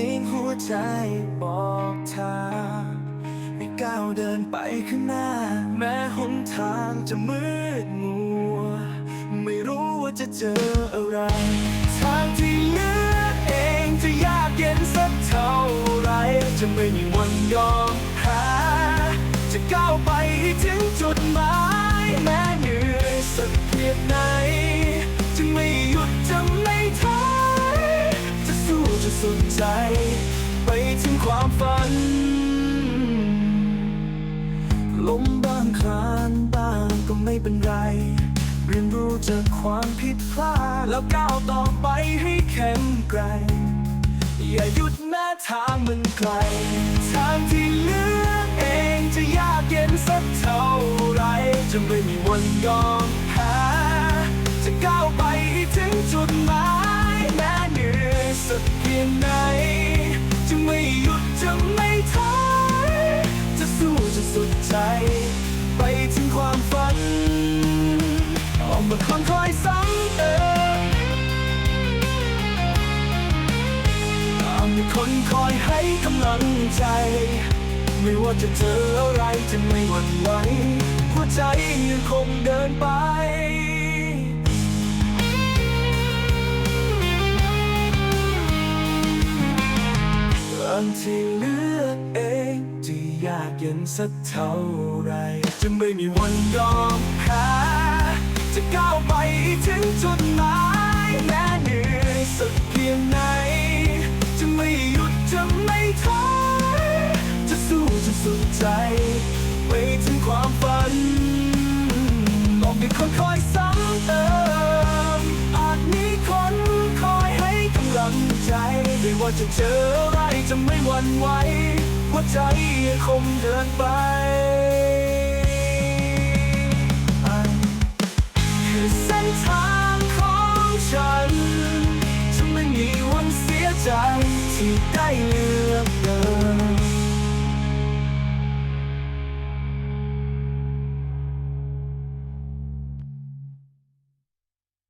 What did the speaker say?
สียงหัวใจบอกทางให้ก้าวเดินไปข้างหน้า แม้หนทางจะมืดมัว ไม่รู้ว่าจะเจออะไร ทางที่เลือกเองจะยากเย็นสักเท่าไร จะไม่มีวันยอม สุดใจ ไปถึงความฝัน ล้มบ้างคลานบ้างก็ไม่เป็นไร เรียนรู้จากความผิดพลาด แล้วก้าวต่อไปให้แข็งแกร่งอย่าหยุดแม้ทางมันไกล ทางที่เลือกเองจะยากเย็นสักเท่าไร จะไม่มีวันยอม พียงไหน จะไม่หยุดจะไม่ถอยจะสู้จะสุดใจ ไปถึงความฝันออกมาคอนคอยซ้ำเติมมีคนคอยให้กำลังใจ ไม่ว่าจะเจออะไรจะไม่หวั่นไหวหัวใจยังคงเดินไป เรื่องที่เลือกเองจะยากเย็นสักเท่าไร จะไม่มีวันยอมแพ้จะก้าวไปถึงจุดหมายแม้เหนื่อยสักเพียงไหน จะไม่หยุดจะไม่ถอยจะสู้จะสุดใจ ไปถึงความฝันลองมีคนคอยซ้ำเติม จไม่ว่าจะเจออะไรจะไม่หวั่นไหวหัวใจยังคงเดินไปอัคือเส้นทางของฉันจะไม่มีวันเสียใจที่ได้